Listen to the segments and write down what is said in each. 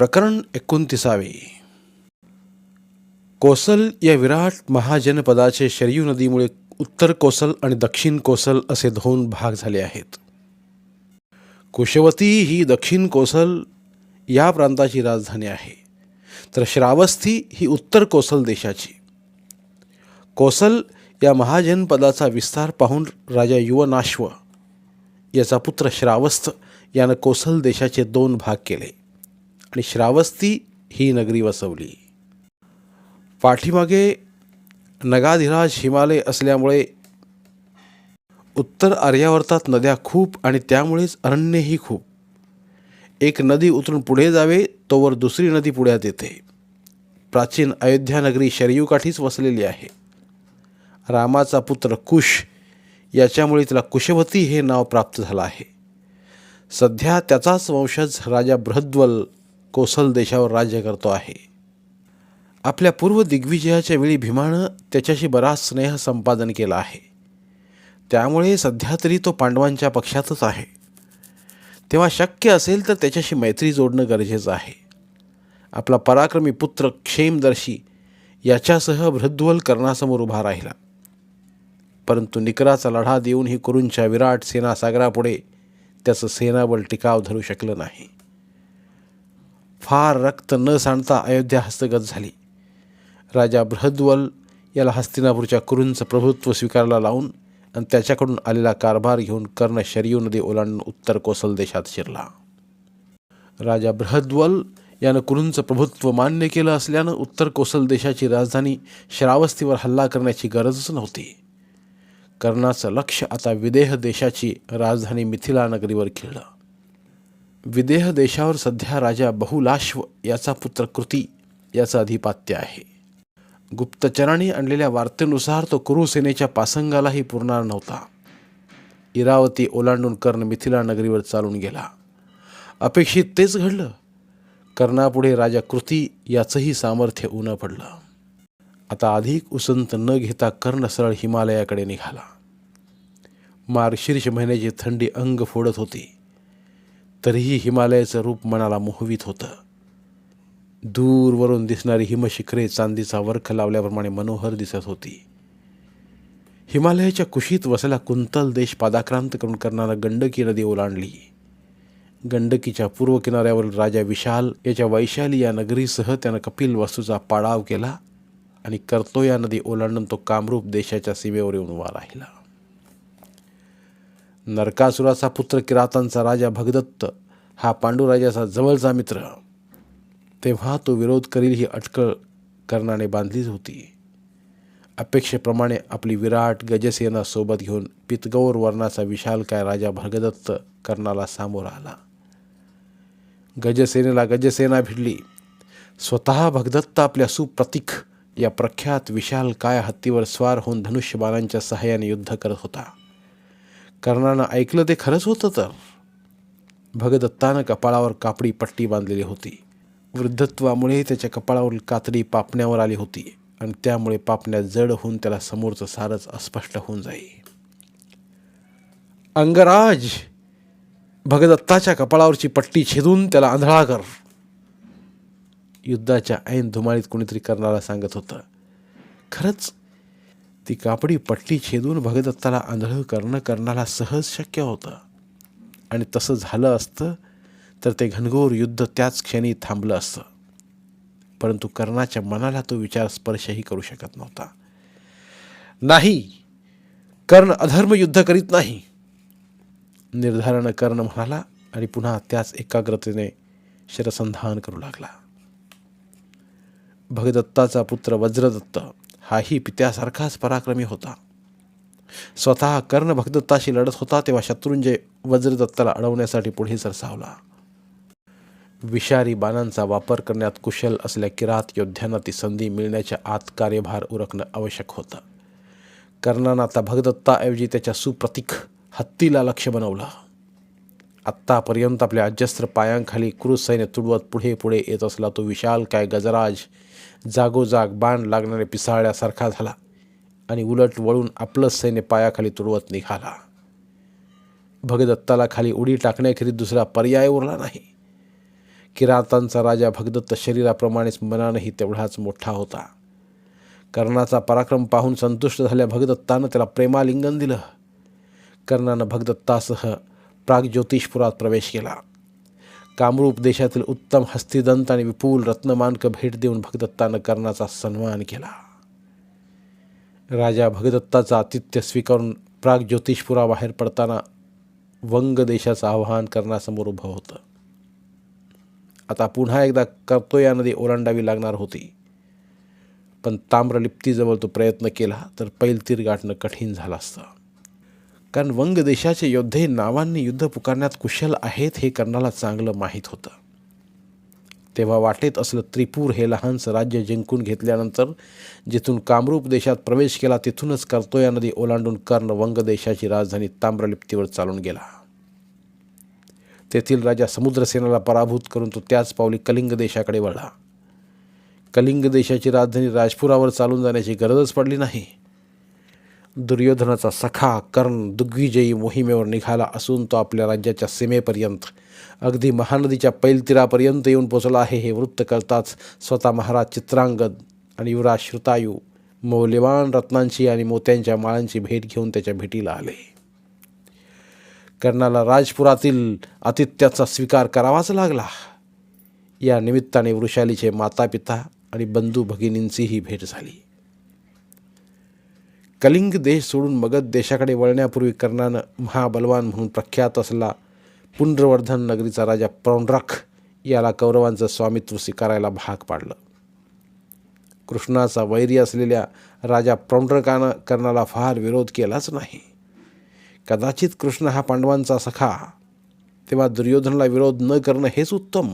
प्रकरण एकोणतीसावे. कोसल या विराट महाजनपदाचे शरयू नदीमुळे उत्तर कोसल आणि दक्षिण कोसल असे दोन भाग झाले आहेत. कुशवती ही दक्षिण कोसल या प्रांताची राजधानी आहे. तर श्रावस्ती ही उत्तर कोसल देशाची. कोसल या महाजनपदाचा विस्तार पाहून राजा युवनाश्व याचा पुत्र श्रावस्त यानं कोसल देशाचे दोन भाग केले. आणि श्रावस्ती ही नगरी वसवली. पाठीमागे नगाधिराज हिमालय असल्यामुळे उत्तर आर्यावर्तात नद्या खूप आणि त्यामुळेच अरण्यही खूप. एक नदी उतरून पुढे जावे तोवर दुसरी नदी पुढ्यात येते. प्राचीन अयोध्या नगरी शरयूकाठीच वसलेली आहे. रामाचा पुत्र कुश याच्यामुळे तिला कुशवती हे नाव प्राप्त झालं आहे. सध्या त्याचाच वंशज राजा बृहद्वल कोसल देशावर राज्य करतो आहे. आपल्या पूर्व दिग्विजयाच्या वेळी भीमानं त्याच्याशी बराच स्नेह संपादन केला आहे. त्यामुळे सध्या तरी तो पांडवांच्या पक्षातच आहे. तेव्हा शक्य असेल तर त्याच्याशी मैत्री जोडणं गरजेचं आहे. आपला पराक्रमी पुत्र क्षेमदर्शी याच्यासह भृद्वल कर्णासमोर उभा राहिला. परंतु निकराचा लढा देऊन ही कुरूंच्या विराट सेना सागरापुढे त्याचं सेनाबल टिकाव धरू शकलं नाही. फार रक्त न सांडता अयोध्या हस्तगत झाली. राजा बृहद्वल याला हस्तिनापूरच्या कुरूंचं प्रभुत्व स्वीकारायला लावून आणि त्याच्याकडून आलेला कारभार घेऊन कर्ण शरयू नदी ओलांडून उत्तर कोसल देशात शिरला. राजा बृहद्वल यानं कुरूंचं प्रभुत्व मान्य केलं असल्यानं उत्तर कोसल देशाची राजधानी श्रावस्तीवर हल्ला करण्याची गरजच नव्हती. कर्णाचं लक्ष आता विदेह देशाची राजधानी मिथिला नगरीवर खिळलं. विदेह देशावर सध्या राजा बहुलाश्व याचा पुत्र कृती याचं अधिपात्य आहे. गुप्तचराने आणलेल्या वार्तेनुसार तो कुरुसेनेच्या पासंगालाही पुरणार नव्हता. इरावती ओलांडून कर्ण मिथिला नगरीवर चालून गेला. अपेक्षित तेच घडलं. कर्णापुढे राजा कृती याचंही सामर्थ्य उनं पडलं. आता अधिक उसंत न घेता कर्ण सरळ हिमालयाकडे निघाला. मार्गशीर्ष महिन्याची थंडी अंग फोडत होती. तरीही हिमालयाचं रूप मनाला मोहवित होतं. दूरवरून दिसणारी हिमशिखरे चांदीचा वर्ख लावल्याप्रमाणे मनोहर दिसत होती. हिमालयाच्या कुशीत वसला कुंतल देश पादाक्रांत करून करणारा गंडकी नदी ओलांडली. गंडकीच्या पूर्व किनाऱ्यावरील राजा विशाल याच्या वैशाली या नगरीसह त्यानं कपिल वस्तूचा पाडाव केला आणि करतो या नदी ओलांडून तो कामरूप देशाच्या सीमेवर येऊन उभा राहिला. नरकासुराचा पुत्र किरातांचा राजा भगदत्त हा पांडुराजाचा जवळचा मित्र. तेव्हा तो विरोध करील ही अटकळ कर्णाने बांधलीच होती. अपेक्षेप्रमाणे आपली विराट गजसेना सोबत घेऊन पितगौर वर्णाचा विशाल काय राजा भगदत्त कर्णाला सामोर आला. गजसेनेला गजसेना भिडली. स्वतः भगदत्त आपल्या सुप्रतीक या प्रख्यात विशाल काय हत्तीवर स्वार होऊन धनुष्यबाणांच्या सहाय्याने युद्ध करत होता. कर्णानं ऐकलं ते खरंच होतं तर? भगदत्तानं कपाळावर कापडी पट्टी बांधलेली होती. वृद्धत्वामुळे त्याच्या कपाळावरील कातडी पापण्यावर आली होती आणि त्यामुळे पापण्या जड होऊन त्याला समोरचं सारच अस्पष्ट होऊन जाई. अंगराज! भगदत्ताच्या कपाळावरची पट्टी छेदून त्याला आंधळा कर. युद्धाच्या ऐन धुमाळीत कोणीतरी करणारा सांगत होतं खरंच ती कापडी पट्टी छेदून भगदत्ताला आंधळं करणं कर्णाला सहज शक्य होतं. आणि तसं झालं असतं तर ते घनघोर युद्ध त्याच क्षणी थांबलं असतं. परंतु कर्णाच्या मनाला तो विचार स्पर्शही करू शकत नव्हता. नाही कर्ण अधर्म युद्ध करीत नाही. निर्धारण कर्ण म्हणाला आणि पुन्हा त्याच एकाग्रतेने शरसंधान करू लागला. भगदत्ताचा पुत्र वज्रदत्त हाही पित्यासारखाच पराक्रमी होता. स्वतः कर्ण भगदत्ताशी लढत होता तेव्हा शत्रुंजय वज्रदत्ताला अडवण्यासाठी पुढे सरसावला. विषारी बाणांचा वापर करण्यात कुशल असल्या किरात योद्ध्यांना ती संधी मिळण्याच्या आत कार्यभार उरकणं आवश्यक होतं. कर्णानं आता भगदत्ताऐवजी त्याच्या सुप्रतीक हत्तीला लक्ष बनवलं. आत्तापर्यंत आपल्या अजस्त्र पायांखाली क्रूज सैन्य तुडवत पुढे पुढे येत असला तो विशाल काय गजराज जागोजाग बाण लागणारे पिसाळ्यासारखा झाला आणि उलट वळून आपलंच सैन्य पायाखाली तुडवत निघाला. भगदत्ताला खाली उडी टाकण्याखेरीज दुसरा पर्याय उरला नाही. किरातांचा राजा भगदत्त शरीराप्रमाणेच मनानंही तेवढाच मोठा होता. कर्णाचा पराक्रम पाहून संतुष्ट झाल्या भगदत्तानं त्याला प्रेमालिंगन दिलं. कर्णानं भगदत्तासह प्रागज्योतिषपुरात प्रवेश केला. कामरूप देशातील उत्तम हस्तिदंत आणि विपुल रत्नमानक भेट देऊन भगदत्तानं कर्णाचा सन्मान केला. राजा भगदत्ताचा आतिथ्य स्वीकारून प्राग ज्योतिषपुरा बाहेर पडताना वंग देशाचं आव्हान करण्यासमोर उभं होतं. आता पुन्हा एकदा करतो या नदी ओलांडावी लागणार होती. पण ताम्रलिप्तीजवळ तो प्रयत्न केला तर पैलतीर गाठणं कठीण झालं असतं. कारण वंग देशाचे योद्धे नावांनी युद्ध पुकारण्यात कुशल आहेत हे कर्णाला चांगलं माहीत होतं. तेव्हा वाटेत असलं त्रिपूर हे लहानसं राज्य जिंकून घेतल्यानंतर जिथून कामरूप देशात प्रवेश केला तिथूनच कर्तोया नदी ओलांडून कर्ण वंग देशाची राजधानी ताम्रलिप्तीवर चालून गेला. तेथील राजा समुद्रसेनाला पराभूत करून तो त्याच पावली कलिंग देशाकडे वळला. कलिंग देशाची राजधानी राजपुरावर चालून जाण्याची गरजच पडली नाही. दुर्योधनाचा सखा कर्ण दिग्विजयी मोहिमेवर निघाला असून तो आपल्या राज्याच्या सीमेपर्यंत अगदी महानदीच्या पैलतीरापर्यंत येऊन पोचला आहे हे वृत्त कळताच स्वतः महाराज चित्रांगद आणि युवराज श्रुतायू मौल्यवान रत्नांची आणि मोत्यांच्या माळांची भेट घेऊन त्याच्या भेटीला आले. कर्णाला राजपुरातील आतिथ्याचा स्वीकार करावाच लागला. या निमित्ताने वृषालीचे मातापिता आणि बंधू भगिनींचीही भेट झाली. कलिंग देश सोडून मगध देशाकडे वळण्यापूर्वी कर्णानं महाबलवान म्हणून प्रख्यात असला पुनर्वर्धन नगरीचा राजा प्रौंड्रख याला कौरवांचं स्वामित्व स्वीकारायला भाग पाडलं. कृष्णाचा वैरी असलेल्या राजा प्रौंड्रकानं कर्णाला फार विरोध केलाच नाही. कदाचित कृष्ण हा पांडवांचा सखा तेव्हा दुर्योधनला विरोध न करणं हेच उत्तम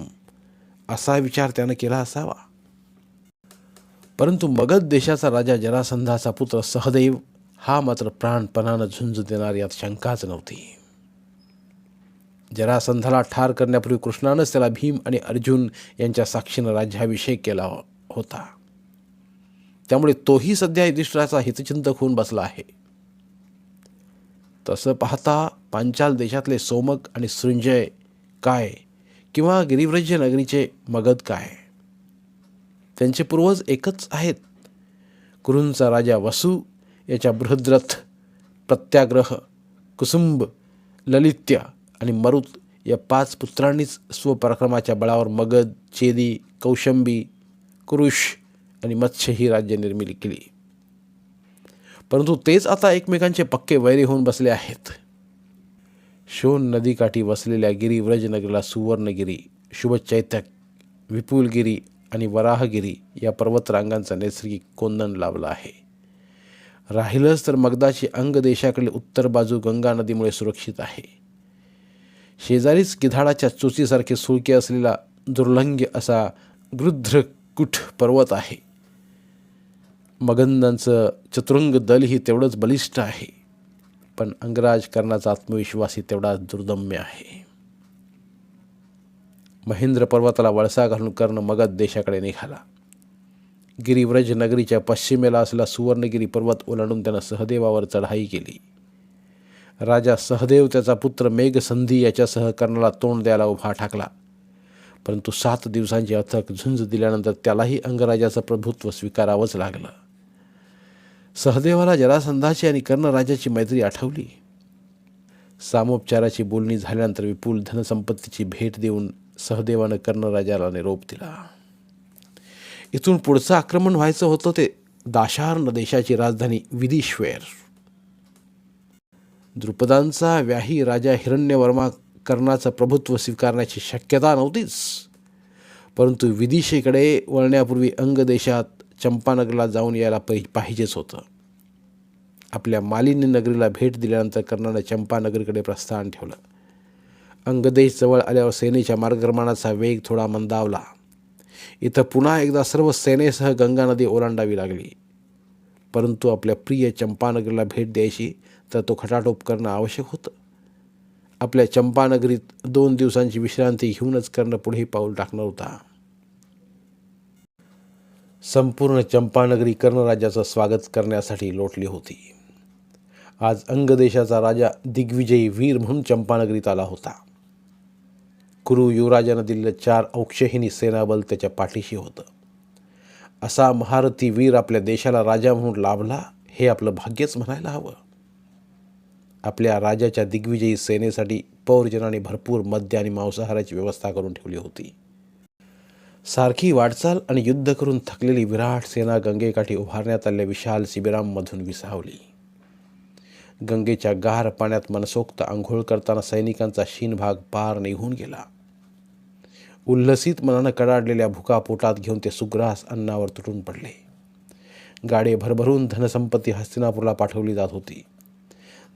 असा विचार त्यानं केला असावा. परंतु मगध देशाचा राजा जरासंधाचा पुत्र सहदैव हा मात्र प्राणपणानं झुंज देणार यात शंकाच नव्हती. जरासंधाला ठार करण्यापूर्वी कृष्णानंच त्याला भीम आणि अर्जुन यांच्या साक्षीनं राज्याभिषेक केला होता. त्यामुळे तोही सध्या युधिष्ठिराचा हितचिंतक होऊन बसला आहे. तसं पाहता पांचाल देशातले सोमक आणि सृंजय काय किंवा गिरिव्रज नगरीचे मगध काय? त्यांचे पूर्वज एकच आहेत. कुरूंचा राजा वसू याच्या बृहद्रथ प्रत्याग्रह कुसुंब ललित्य आणि मरुत या पाच पुत्रांनीच स्वपराक्रमाच्या बळावर मगध चेदी कौशंबी कुरुष आणि मत्स्य ही राज्य निर्मिली केली. परंतु तेच आता एकमेकांचे पक्के वैरी होऊन बसले आहेत. शोन नदीकाठी वसलेल्या गिरी व्रजनगरीला सुवर्णगिरी शुभचैतक विपुलगिरी आणि वराहगिरी या पर्वतरांगांचा नैसर्गिक कोंदण लाभला आहे. राहिलंच तर मगदाची अंग देशाकडे उत्तर बाजू गंगा नदीमुळे सुरक्षित आहे. शेजारीच गिधाडाच्या चोचीसारखे सुळके असलेला दुर्लंग्य असा गृध्रकुठ पर्वत आहे. मगंदांचं चतुरंग दलही तेवढंच बलिष्ठ आहे. पण अंगराज करण्याचा आत्मविश्वासही तेवढाच दुर्दम्य आहे. महेंद्र पर्वताला वळसा घालून कर्ण मगध देशाकडे निघाला. गिरिव्रज नगरीच्या पश्चिमेला असला सुवर्णगिरी पर्वत ओलांडून त्यानं सहदेवावर चढाई केली. राजा सहदेव त्याचा पुत्र मेघसंधी याच्यासह कर्णाला तोंड द्यायला उभा ठाकला. परंतु सात दिवसांची अथक झुंज दिल्यानंतर त्यालाही अंगराजाचं प्रभुत्व स्वीकारावंच लागलं. सहदेवाला जरासंधाची आणि कर्णराजाची मैत्री आठवली. सामोपचाराची बोलणी झाल्यानंतर विपुल धनसंपत्तीची भेट देऊन सहदेवानं कर्णराजाला निरोप दिला. इथून पुढचं आक्रमण व्हायचं होतं ते दाशार्न देशाची राजधानी विदिश्वेर. द्रुपदांचा व्याही राजा हिरण्यवर्मा कर्णाचं प्रभुत्व स्वीकारण्याची शक्यता नव्हतीच. परंतु विदिशेकडे वळण्यापूर्वी अंग देशात चंपानगरला जाऊन यायला पहि पाहिजेच होतं. आपल्या मालिनी नगरीला भेट दिल्यानंतर कर्णानं चंपानगरीकडे प्रस्थान ठेवलं. अंगदेश जवळ आल्यावर सेनेच्या मार्गक्रमणाचा वेग थोडा मंदावला. इथं पुन्हा एकदा सर्व सेनेसह गंगा नदी ओलांडावी लागली. परंतु आपल्या प्रिय चंपानगरीला भेट द्यायची तर तो खटाटोप करणं आवश्यक होतं. आपल्या चंपानगरीत दोन दिवसांची विश्रांती घेऊनच कर्ण पुढे पाऊल टाकणार होता. संपूर्ण चंपानगरी कर्णराजाचं स्वागत करण्यासाठी लोटली होती. आज अंगदेशाचा राजा दिग्विजयी वीर म्हणून चंपानगरीत आला होता. कुरु युवराजानं दिलेलं चार औक्षहिनी सेनाबल त्याच्या पाठीशी होतं. असा महारथी वीर आपल्या देशाला राजा म्हणून लाभला हे आपलं भाग्यच म्हणायला हवं. आपल्या राजाच्या दिग्विजयी सेनेसाठी पौरजनाने भरपूर मद्य आणि मांसाहाराची व्यवस्था करून ठेवली होती. सारखी वाटचाल आणि युद्ध करून थकलेली विराट सेना गंगेकाठी उभारण्यात आलेल्या विशाल शिबिरांमधून विसावली. गंगेच्या गार पाण्यात मनसोक्त आंघोळ करताना सैनिकांचा शीनभाग पार निघून गेला. उल्हसित मनानं कडाडलेल्या भुका पोटात घेऊन ते सुग्रास अन्नावर तुटून पडले. गाडे भरभरून धनसंपत्ती हस्तिनापूरला पाठवली जात होती.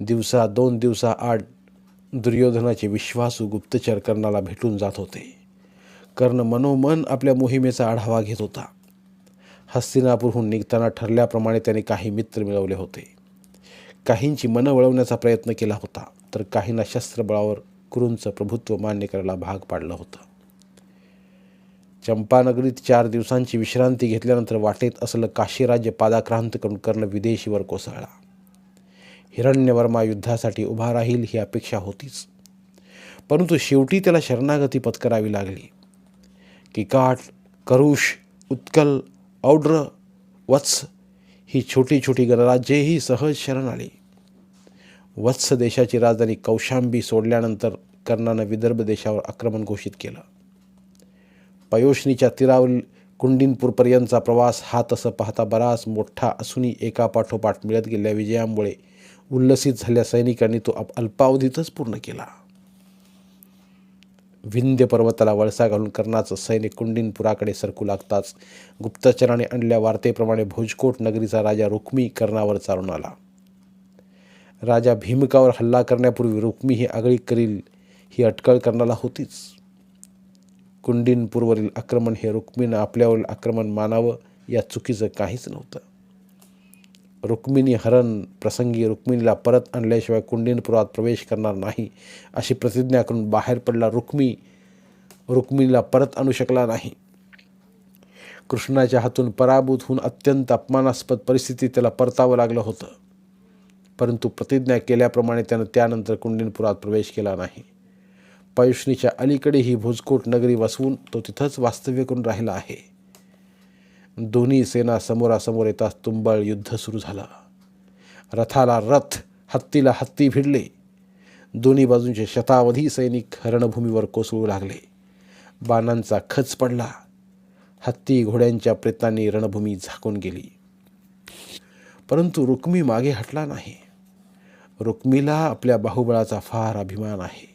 दिवसा दोन दिवसा आड दुर्योधनाचे विश्वासू गुप्तचर कर्णाला भेटून जात होते. कर्ण मनोमन आपल्या मोहिमेचा आढावा घेत होता. हस्तिनापूरहून निघताना ठरल्याप्रमाणे त्याने काही मित्र मिळवले होते. काहींची मनं वळवण्याचा प्रयत्न केला होता तर काहींना शस्त्रबळावर कुरूंचं प्रभुत्व मान्य करायला भाग पाडलं होतं. चंपानगरीत चार दिवसांची विश्रांती घेतल्यानंतर वाटेत असलं काशीराज्य पादाक्रांत करून कर्ण विदेशीवर कोसळला. हिरण्यवर्मा युद्धासाठी उभा राहील ही अपेक्षा होतीच. परंतु शेवटी त्याला शरणागती पत्करावी लागली. किकाट करुष उत्कल औड्र वत्स ही छोटी छोटी गणराज्येही सहज शरण आली. वत्स देशाची राजधानी कौशांबी सोडल्यानंतर कर्णानं विदर्भ देशावर आक्रमण घोषित केलं. पयोष्णीच्या तीरावरील कुंडिनपूरपर्यंतचा प्रवास हा तसं पाहता बराच मोठा असूनही एका पाठोपाठ मिळत गेलेल्या विजयामुळे उल्लसित झाल्या सैनिकांनी तो अप- अल्पावधीतच पूर्ण केला. विंध्य पर्वताला वळसा घालून कर्णाचं सैनिक कुंडिनपुराकडे सरकू लागताच गुप्तचराने आणल्या वार्तेप्रमाणे भोजकोट नगरीचा राजा रुक्मी कर्णावर चालून आला. राजा भीमकावर हल्ला करण्यापूर्वी रुक्मी ही आगळी करील ही अटकळ कर्णाला होतीच. कुंडिनपूरवरील आक्रमण हे रुक्मीनं आपल्यावरील आक्रमण मानावं या चुकीचं काहीच नव्हतं. रुक्मिणी हरण प्रसंगी रुक्मिणीला परत आणल्याशिवाय कुंडिनपुरात प्रवेश करणार नाही अशी प्रतिज्ञा करून बाहेर पडला रुक्मी. रुक्मिणीला परत आणू शकला नाही. कृष्णाच्या हातून पराभूत होऊन अत्यंत अपमानास्पद परिस्थिती त्याला परतावं लागलं होतं. परंतु प्रतिज्ञा केल्याप्रमाणे त्यानं त्यानंतर कुंडिनपुरात प्रवेश केला नाही. पयुष्णीच्या अलीकडे ही भोजकोट नगरी वसवून तो तिथंच वास्तव्य करून राहिला आहे. दोन्ही सेना समोरासमोर येताच तुंबळ युद्ध सुरू झालं. रथाला रथ हत्तीला हत्ती भिडले. दोन्ही बाजूंचे शतावधी सैनिक रणभूमीवर कोसळू लागले. बाणांचा खच पडला. हत्ती घोड्यांच्या प्रेतांनी रणभूमी झाकून गेली. परंतु रुक्मी मागे हटला नाही. रुक्मीला आपल्या बाहुबळाचा फार अभिमान आहे.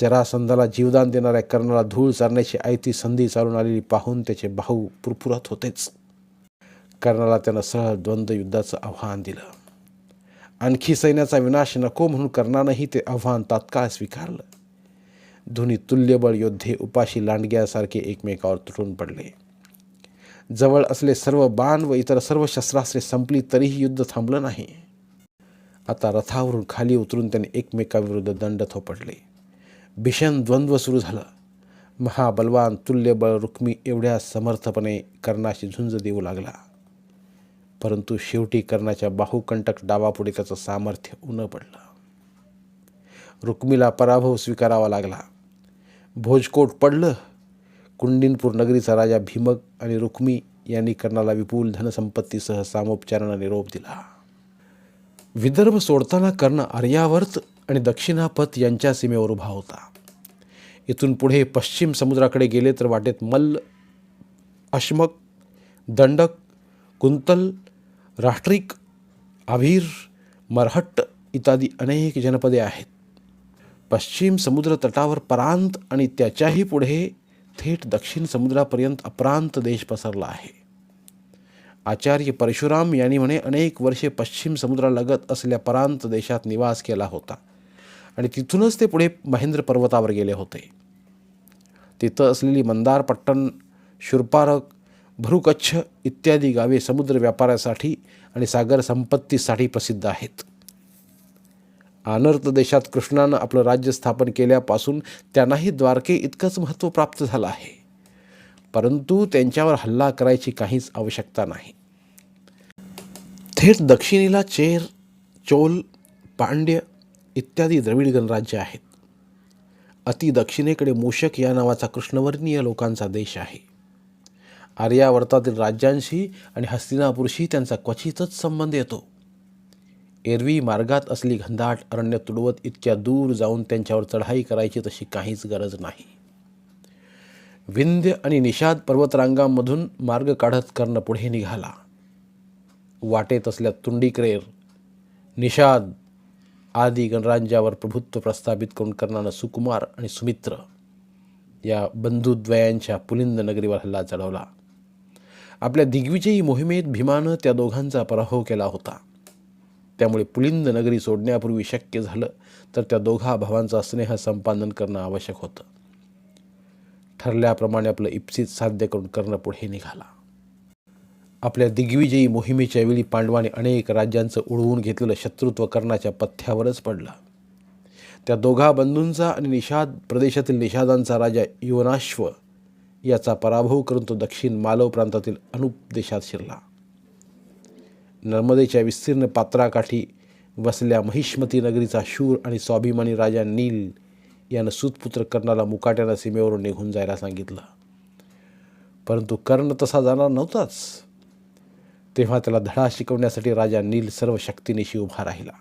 जरासंधाला जीवदान देणाऱ्या कर्णाला धूळ चारण्याची आयती संधी चालून आलेली पाहून त्याचे भाऊ पुरपुरत होतेच. कर्णाला त्यानं सहज द्वंद्व युद्धाचं आव्हान दिलं. आणखी सैन्याचा विनाश नको म्हणून कर्णानंही ते आव्हान तात्काळ स्वीकारलं. दोन्ही तुल्यबळ योद्धे उपाशी लांडग्यासारखे एकमेकावर तुटून पडले. जवळ असले सर्व बाण व इतर सर्व शस्त्रास्त्रे संपली तरीही युद्ध थांबलं नाही. आता रथावरून खाली उतरून त्याने एकमेकाविरुद्ध दंड थोपडले भीषण द्वंद्व सुरू झालं. महाबलवान तुल्यबळ रुक्मी एवढ्या समर्थपणे कर्णाशी झुंज देऊ लागला. परंतु शेवटी कर्णाच्या बाहुकंटक डावापुढे त्याचं सामर्थ्य उन पडलं. रुक्मीला पराभव स्वीकारावा लागला. भोजकोट पडलं. कुंडिनपूर नगरीचा राजा भीमक आणि रुक्मी यांनी कर्णाला विपुल धनसंपत्तीसह सामोपचारानं निरोप दिला. विदर्भ सोडताना कर्ण आर्यावर्त आणि दक्षिणापथ यांच्या सीमेवर उभा होता. इथून पुढे पश्चिम समुद्राकडे गेले तर वाटेत मल्ल अश्मक दंडक कुंतल राष्ट्रिक आभीर मरहट्ट इत्यादी अनेक जनपदे आहेत. पश्चिम समुद्र तटावर परांत आणि त्याच्याही पुढे थेट दक्षिण समुद्रापर्यंत अप्रांत देश पसरला आहे. आचार्य परशुराम यांनी म्हणे अनेक वर्षे पश्चिम समुद्रालगत असल्या परांत देशात निवास केला होता. आणि तिथूनच ते पुढे महेंद्र पर्वतावर गेले होते. तिथं असलेली मंदार पट्टण शुरपारक भरुकच्छ इत्यादी गावे समुद्र व्यापारासाठी आणि सागर संपत्तीसाठी प्रसिद्ध आहेत. आनर्त देशात कृष्णानं आपलं राज्य स्थापन केल्यापासून त्यांनाही द्वारके इतकंच महत्त्व प्राप्त झालं आहे. परंतु त्यांच्यावर हल्ला करायची काहीच आवश्यकता नाही. थेट दक्षिणेला चेर चोल पांड्य इत्यादी द्रविड गणराज्य आहेत. अति दक्षिणेकडे मूषक या नावाचा कृष्णवर्णीय लोकांचा देश आहे. आर्यावर्तातील राज्यांशी आणि हस्तिनापूरशी त्यांचा क्वचितच संबंध येतो. एरवी मार्गात असली घनदाट अरण्य तुडवत इतक्या दूर जाऊन त्यांच्यावर चढाई करायची तशी काहीच गरज नाही. विंध्य आणि निषाद पर्वतरांगांमधून मार्ग काढत कर्ण पुढे निघाला. वाटेत असल्या तुंडीक्रेर निषाद आदी गणराज्यावर प्रभुत्व प्रस्थापित करून कर्णानं सुकुमार आणि सुमित्र या बंधुद्वयांच्या पुलिंद नगरीवर हल्ला चढवला. आपल्या दिग्विजयी मोहिमेत भीमानं त्या दोघांचा पराभव केला होता. त्यामुळे पुलिंद नगरी सोडण्यापूर्वी शक्य झालं तर त्या दोघा भावांचा स्नेह संपादन करणं आवश्यक होतं. ठरल्याप्रमाणे आपलं इप्सित साध्य करून कर्ण पुढे निघाला. आपल्या दिग्विजयी मोहिमेच्या वेळी पांडवाने अनेक राज्यांचं उडवून घेतलेलं शत्रुत्व कर्णाच्या पथ्यावरच पडलं. त्या दोघा बंधूंचा आणि निषाद प्रदेशातील निषादांचा राजा युवनाश्व याचा पराभव करून तो दक्षिण मालव प्रांतातील अनुप देशात शिरला. नर्मदेच्या विस्तीर्ण पात्राकाठी वसल्या महिष्मती नगरीचा शूर आणि स्वाभिमानी राजा नील यानं सुतपुत्र कर्णाला मुकाट्यानं सीमेवरून निघून जायला सांगितलं. परंतु कर्ण तसा जाणार नव्हताच. तेव्हा त्याला धडा शिकवण्यासाठी राजा नील सर्व शक्तीनिशी उभा राहिला.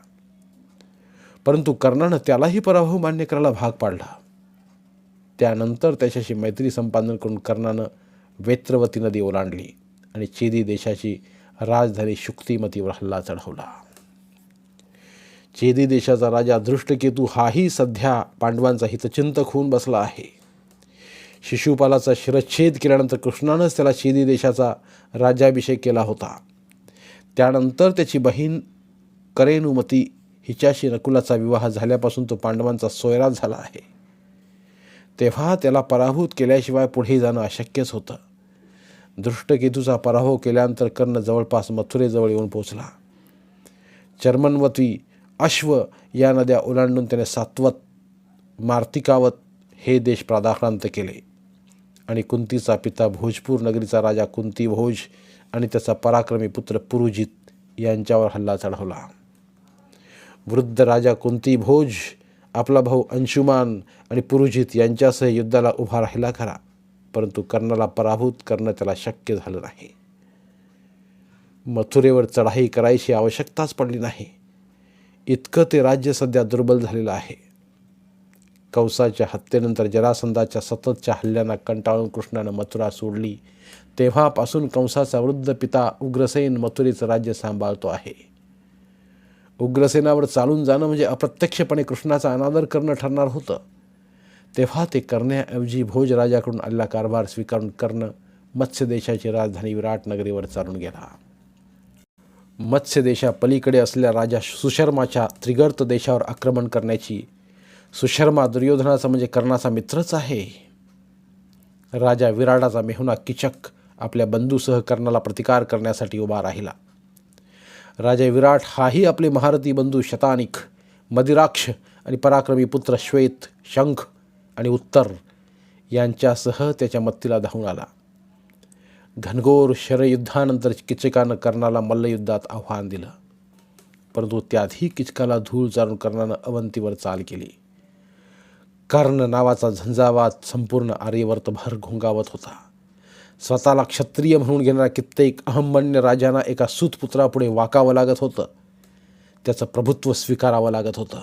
परंतु कर्णानं त्यालाही पराभव मान्य करायला भाग पाडला. त्यानंतर त्याच्याशी मैत्री संपादन करून कर्णानं वेत्रवती नदी ओलांडली आणि चेदी देशाची राजधानी शुक्तिमतीवर हल्ला चढवला. चेदी देशाचा राजा दृष्टकेतू हाही सध्या पांडवांचा हितचिंतक होऊन बसला आहे. शिशुपालाचा शिरच्छेद केल्यानंतर कृष्णानंच त्याला शिदी देशाचा राज्याभिषेक केला होता. त्यानंतर त्याची बहीण करेनुमती हिच्याशी नकुलाचा विवाह झाल्यापासून तो पांडवांचा सोयरा झाला आहे. तेव्हा त्याला पराभूत केल्याशिवाय पुढे जाणं अशक्यच होतं. दृष्टकेतूचा पराभव केल्यानंतर कर्ण जवळपास मथुरेजवळ येऊन पोचला चर्मनवती अश्व या नद्या ओलांडून त्याने सात्वत मार्तिकावत हे देश प्रादाक्रांत केले. आणि कुंतीचा पिता भोजपूर नगरीचा राजा कुंती भोज आणि त्याचा पराक्रमी पुत्र पुरुजित यांच्यावर हल्ला चढवला. वृद्ध राजा कुंती भोज आपला भाऊ अंशुमान आणि पुरुजित यांच्यासह युद्धाला उभा राहिला खरा परंतु कर्णाला पराभूत करणं त्याला शक्य झालं नाही. मथुरेवर चढाई करायची आवश्यकताच पडली नाही. इतकं ते राज्य सध्या दुर्बल झालेलं आहे. कंसाच्या हत्येनंतर जरासंधाच्या सततच्या हल्ल्यांना कंटाळून कृष्णानं मथुरा सोडली. तेव्हापासून कंसाचा वृद्ध पिता उग्रसेन मथुरेचं राज्य सांभाळतो आहे. उग्रसेनावर चालून जाणं म्हणजे अप्रत्यक्षपणे कृष्णाचा अनादर करणं ठरणार होतं. तेव्हा ते करण्याऐवजी भोज राजाकडून आलेला कारभार स्वीकारून करणं मत्स्य देशाची राजधानी विराट नगरीवर चालून गेला. मत्स्य देशापलीकडे असलेल्या राजा सुशर्माच्या त्रिगर्त देशावर आक्रमण करण्याची सुशर्मा दुर्योधनाचा म्हणजे कर्णाचा मित्रच आहे. राजा विराटाचा मेहुणा किचक आपल्या बंधूसह कर्णाला प्रतिकार करण्यासाठी उभा राहिला. राजा विराट हाही आपले महारथी बंधू शतानिक मदिराक्ष आणि पराक्रमी पुत्र श्वेत शंख आणि उत्तर यांच्यासह त्याच्या मत्तीला धावून आला. घनघोर शरयुद्धानंतर किचकानं कर्णाला मल्लयुद्धात आव्हान दिलं. परंतु त्यातही किचकाला धूळ चारून कर्णानं अवंतीवर चाल केली. कर्ण नावाचा झंझावात संपूर्ण आर्यवर्तभर घोंगावत होता. स्वतःला क्षत्रिय म्हणून घेणारा कित्येक अहमन्य राजांना एका सूतपुत्रापुढे वाकावं लागत होतं. त्याचं प्रभुत्व स्वीकारावं लागत होतं.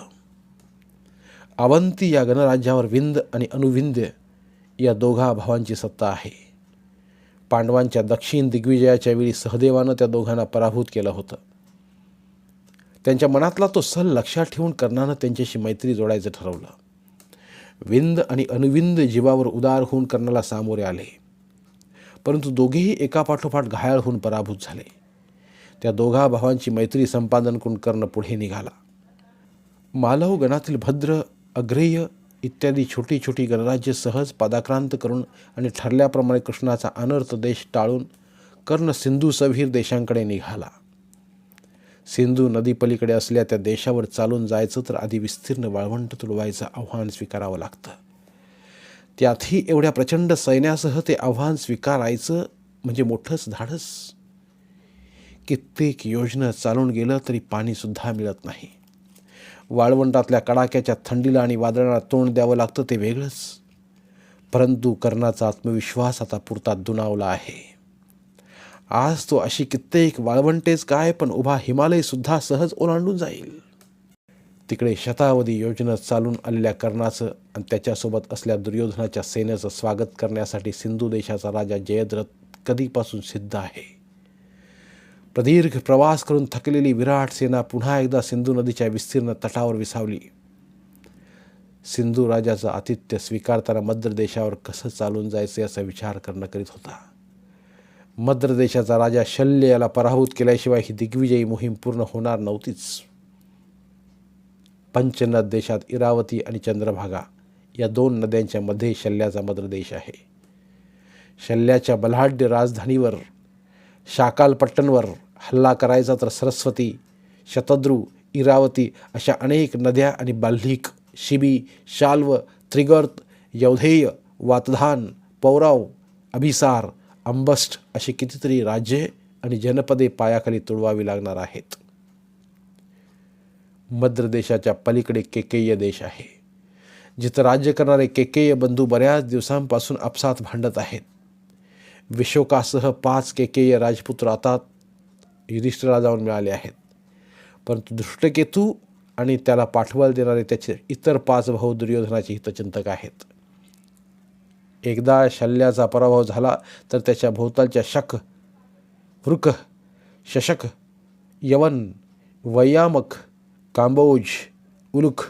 अवंती या गणराज्यावर विंद आणि अनुविंद्य या दोघा भावांची सत्ता आहे. पांडवांच्या दक्षिण दिग्विजयाच्या वेळी सहदेवानं त्या दोघांना पराभूत केलं होतं. त्यांच्या मनातला तो सल लक्षात ठेवून कर्णानं त्यांच्याशी मैत्री जोडायचं ठरवलं. विंद आणि अनविंद जीवावर उदार होऊन कर्णाला सामोरे आले. परंतु दोघेही एकापाठोपाठ घायाळ होऊन पराभूत झाले. त्या दोघा भावांची मैत्री संपादन करून कर्ण पुढे निघाला. मालव गणातील भद्र अग्रेय इत्यादी छोटी छोटी गणराज्य सहज पादाक्रांत करून आणि ठरल्याप्रमाणे कृष्णाचा अनर्थ देश टाळून कर्ण सिंधू सवीर देशांकडे निघाला. सिंधू नदीपलीकडे असल्या त्या देशावर चालून जायचं तर आधी विस्तीर्ण वाळवंट तुडवायचं आव्हान स्वीकारावं लागतं. त्यातही एवढ्या प्रचंड सैन्यासह ते आव्हान स्वीकारायचं म्हणजे मोठंच धाडस. कित्येक योजना चालून गेलं तरी पाणीसुद्धा मिळत नाही. वाळवंटातल्या कडाक्याच्या थंडीला आणि वादळाला तोंड द्यावं लागतं ते वेगळंच. परंतु कर्णाचा आत्मविश्वास आता पुरता दुणावला आहे. आज तो अशी कित्येक वाळवंटेच काय पण उभा हिमालयसुद्धा सहज ओलांडून जाईल. तिकडे शतावधी योजना चालून आलेल्या कर्णाचं आणि त्याच्यासोबत असल्या दुर्योधनाच्या सेनेचं स्वागत करण्यासाठी सिंधू देशाचा राजा जयद्रथ कधीपासून सिद्ध आहे. प्रदीर्घ प्रवास करून थकलेली विराट सेना पुन्हा एकदा सिंधू नदीच्या विस्तीर्ण तटावर विसावली. सिंधू राजाचं आतिथ्य स्वीकारताना मद्र देशावर कसं चालून जायचं याचा विचार करणं करीत होता. मद्र देशाचा राजा शल्य याला पराभूत केल्याशिवाय ही दिग्विजयी मोहीम पूर्ण होणार नव्हतीच. पंचनद देशात इरावती आणि चंद्रभागा या दोन नद्यांच्या मध्ये शल्याचा मद्र देश आहे. शल्याच्या बलाढ्य राजधानीवर शाकालपट्टणवर हल्ला करायचा तर सरस्वती शतद्रू इरावती अशा अनेक नद्या आणि बाल्हिक शिबी शाल्व त्रिगर्त यौधेय वातधान पौरव अभिसार अंबस्ट अशी कितीतरी राज्ये आणि जनपदे पायाखाली तुडवावी लागणार आहेत. मद्र देशाच्या पलीकडे केकेय देश आहे जिथं राज्य करणारे केकेय बंधू बऱ्याच दिवसांपासून आपसात भांडत आहेत. विशोकासह पाच केकेय राजपुत्र आता युधिष्ठिरा जाऊन मिळाले आहेत. परंतु दृष्टकेतू आणि त्याला पाठवायला देणारे त्याचे इतर पाच भाऊ दुर्योधनाचे हितचिंतक आहेत. एकदा शल्याचा पराभव झाला तर त्याच्या भोवतालच्या शक वृक शशक यवन वैयामक कांबोज उलुख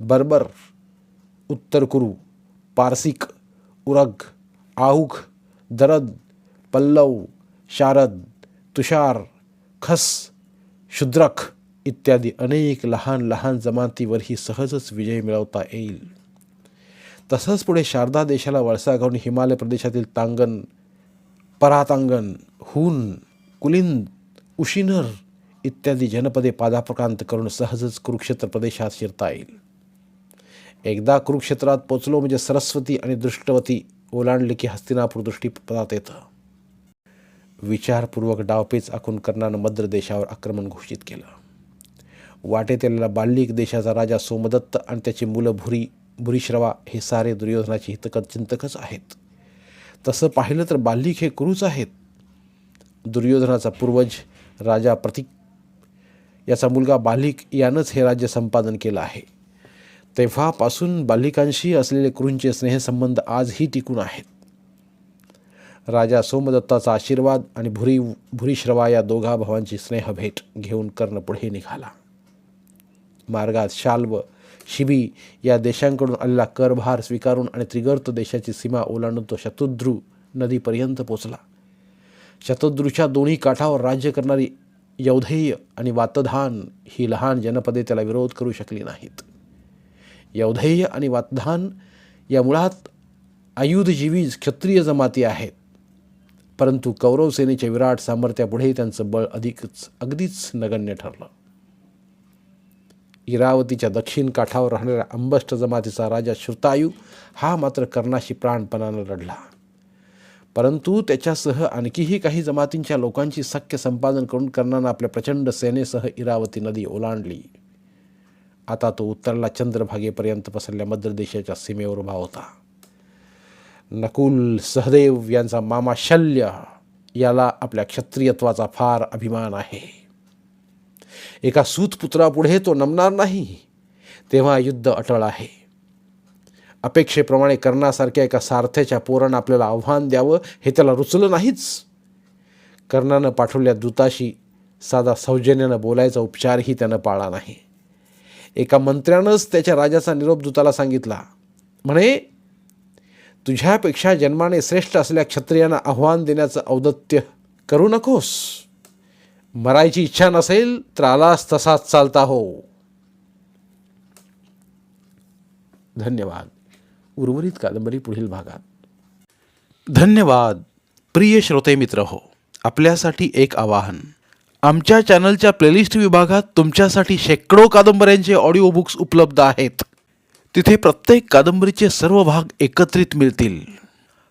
बर्बर उत्तर कुरु पारसिक उरग आहुख दरद पल्लव शारद तुषार खस शुद्रक इत्यादी अनेक लहान लहान जमातीवरही सहजच विजय मिळवता येईल. तसंच पुढे शारदा देशाला वळसा घालून हिमालय प्रदेशातील तांगण परातांगण हुन कुलिंद उशिनर इत्यादी जनपदे पादाप्रकांत करून सहजच कुरुक्षेत्र प्रदेशात शिरता येईल. एकदा कुरुक्षेत्रात पोचलो म्हणजे सरस्वती आणि दृष्टवती ओलांडले की हस्तिनापूर दृष्टीपदात येतं. विचारपूर्वक डावपेच आखून कर्णानं मद्र देशावर आक्रमण घोषित केलं. वाटेत आलेला बाल्लिक देशाचा राजा सोमदत्त आणि त्याची मुलं भुरी भुरीश्रवा हे सारे दुर्योधनाचे हितकत चिंतकच आहेत. तसं पाहिलं तर बाल्लिक हे कुरूच आहेत. दुर्योधनाचा पूर्वज राजा प्रतीक याचा मुलगा बालिक यानंच हे राज्य संपादन केलं आहे. तेव्हापासून बालिकांशी असलेले कुरूंचे स्नेहसंबंध आजही टिकून आहेत. राजा सोमदत्ताचा आशीर्वाद आणि भुरी भुरीश्रवा या दोघा भावांची स्नेहभेट घेऊन कर्ण पुढे निघाला. मार्गात शाल्व शिबी या देशांकडून आलेला करभार स्वीकारून आणि त्रिगर्त देशाची सीमा ओलांडून तो शतुद्रू नदीपर्यंत पोचला. शतद्रूच्या दोन्ही काठावर राज्य करणारी यौधेय आणि वातधान ही लहान जनपदे त्याला विरोध करू शकली नाहीत. यौधेय आणि वातधान या मुळात आयुधजीवी क्षत्रिय जमाती आहेत. परंतु कौरव सेनेच्या विराट सामर्थ्यापुढे त्यांचं बळ अधिकच अगदीच नगण्य ठरलं. इरावतीच्या दक्षिण काठावर राहणाऱ्या अंबष्ट जमातीचा राजा श्रुतायू हा मात्र कर्णाशी प्राणपणानं लढला. परंतु त्याच्यासह आणखीही काही जमातींच्या लोकांची सख्य संपादन करून कर्णानं आपल्या प्रचंड सेनेसह इरावती नदी ओलांडली. आता तो उत्तरला चंद्रभागेपर्यंत पसरल्या मध्य देशाच्या सीमेवर उभा होता. नकुल सहदेव यांचा मामा शल्य याला आपल्या क्षत्रियत्वाचा फार अभिमान आहे. एका सूतपुत्रापुढे तो नमणार नाही. तेव्हा युद्ध अटळ आहे. अपेक्षेप्रमाणे कर्णासारख्या एका सारथ्याच्या पोरानं आपल्याला आव्हान द्यावं हे त्याला रुचलं नाहीच. कर्णानं पाठवलेल्या दूताशी साधा सौजन्यानं बोलायचा उपचारही त्यानं पाळला नाही. एका मंत्र्यानंच त्याच्या राजाचा निरोप दूताला सांगितला. म्हणे तुझ्यापेक्षा जन्माने श्रेष्ठ असलेल्या क्षत्रियांना आव्हान देण्याचं औदत्य करू नकोस. मरायची इच्छा नसेल तर आलास तसाच चालता हो. धन्यवाद. उर्वरित कादंबरी पुढील भागात. धन्यवाद. प्रिय श्रोते मित्र हो आपल्यासाठी एक आवाहन. आमच्या चॅनलच्या प्लेलिस्ट विभागात तुमच्यासाठी शेकडो कादंबऱ्यांचे ऑडिओ बुक्स उपलब्ध आहेत. तिथे प्रत्येक कादंबरीचे सर्व भाग एकत्रित मिळतील.